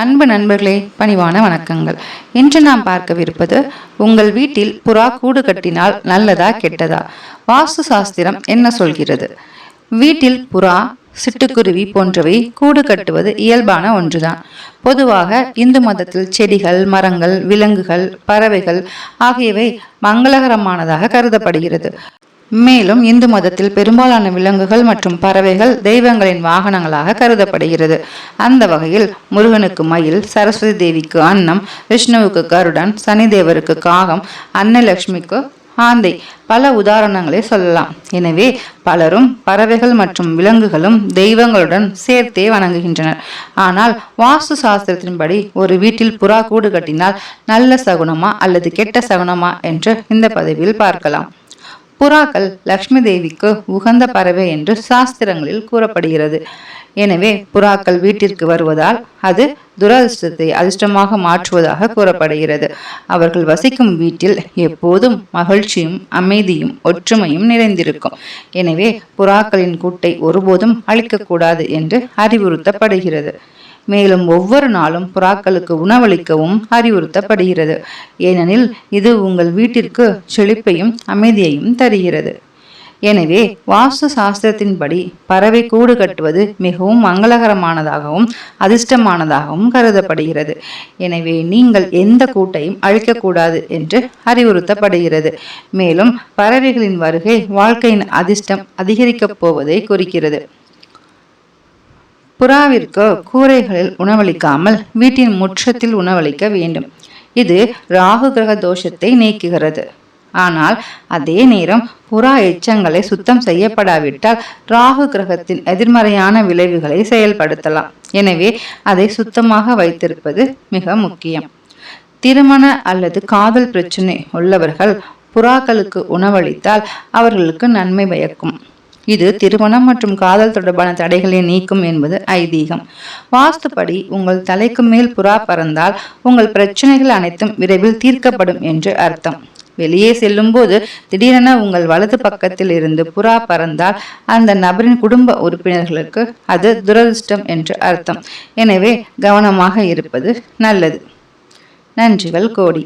அன்பு நண்பர்களே பணிவான வணக்கங்கள். இன்று நாம் பார்க்கவிருப்பது உங்கள் வீட்டில் புறா கூடு கட்டினால் நல்லதா கெட்டதா? வாஸ்து சாஸ்திரம் என்ன சொல்கிறது? வீட்டில் புறா சிட்டுக்குருவி போன்றவை கூடு கட்டுவது இயல்பான ஒன்றுதான். பொதுவாக இந்து மதத்தில் செடிகள் மரங்கள் விலங்குகள் பறவைகள் ஆகியவை மங்களகரமானதாக கருதப்படுகிறது. மேலும் இந்து மதத்தில் பெரும்பாலான விலங்குகள் மற்றும் பறவைகள் தெய்வங்களின் வாகனங்களாக கருதப்படுகிறது. அந்த வகையில் முருகனுக்கு மயில் சரஸ்வதி தேவிக்கு அன்னம் விஷ்ணுவுக்கு கருடன் சனிதேவருக்கு காகம் அன்னலட்சுமிக்கு ஆந்தை பல உதாரணங்களை சொல்லலாம். எனவே பலரும் பறவைகள் மற்றும் விலங்குகளும் தெய்வங்களுடன் சேர்த்தே வணங்குகின்றனர். ஆனால் வாஸ்து சாஸ்திரத்தின்படி ஒரு வீட்டில் புறா கூடு கட்டினால் நல்ல சகுனமா அல்லது கெட்ட சகுனமா என்று இந்த பதவியில் பார்க்கலாம். புறாக்கள் லக்ஷ்மி தேவிக்கு உகந்த பறவை என்று சாஸ்திரங்களில் கூறப்படுகிறது. எனவே புறாக்கள் வீட்டிற்கு வருவதால் அது துரதிர்ஷ்டத்தை அதிர்ஷ்டமாக மாற்றுவதாக கூறப்படுகிறது. அவர்கள் வசிக்கும் வீட்டில் எப்போதும் மகிழ்ச்சியும் அமைதியும் ஒற்றுமையும் நிறைந்திருக்கும். எனவே புறாக்களின் கூட்டை ஒருபோதும் அழிக்கக்கூடாது என்று அறிவுறுத்தப்படுகிறது. மேலும் ஒவ்வொரு நாளும் புறாக்களுக்கு உணவளிக்கவும் அறிவுறுத்தப்படுகிறது. ஏனெனில் இது உங்கள் வீட்டிற்கு செழிப்பையும் அமைதியையும் தருகிறது. எனவே வாஸ்து சாஸ்திரத்தின்படி பறவை கூடு கட்டுவது மிகவும் மங்களகரமானதாகவும் அதிர்ஷ்டமானதாகவும் கருதப்படுகிறது. எனவே நீங்கள் எந்த கூட்டையும் அழிக்கக்கூடாது என்று அறிவுறுத்தப்படுகிறது. மேலும் பறவைகளின் வருகை வாழ்க்கையின் அதிர்ஷ்டம் அதிகரிக்கப் போவதை குறிக்கிறது. புறாவிற்கு கூரைகளில் உணவளிக்காமல் வீட்டின் முற்றத்தில் உணவளிக்க வேண்டும். இது ராகு கிரக தோஷத்தை நீக்குகிறது. ஆனால் அதே நேரம் புறா எச்சங்களை சுத்தம் செய்யப்படாவிட்டால் ராகு கிரகத்தின் எதிர்மறையான விளைவுகளை செயல்படுத்தலாம். எனவே அதை சுத்தமாக வைத்திருப்பது மிக முக்கியம். திருமண அல்லது காதல் பிரச்சனை உள்ளவர்கள் புறாக்களுக்கு உணவளித்தால் அவர்களுக்கு நன்மை பயக்கும். இது திருமணம் மற்றும் காதல் தொடர்பான தடைகளை நீக்கும் என்பது ஐதீகம். வாஸ்துப்படி உங்கள் தலைக்கு மேல் புறா பறந்தால் உங்கள் பிரச்சனைகள் அனைத்தும் விரைவில் தீர்க்கப்படும் என்று அர்த்தம். வெளியே செல்லும்போது திடீரென உங்கள் வலது பக்கத்தில் இருந்து புறா பறந்தால் அந்த நபரின் குடும்ப உறுப்பினர்களுக்கு அது துரதிருஷ்டம் என்று அர்த்தம். எனவே கவனமாக இருப்பது நல்லது. நன்றிகள் கோடி.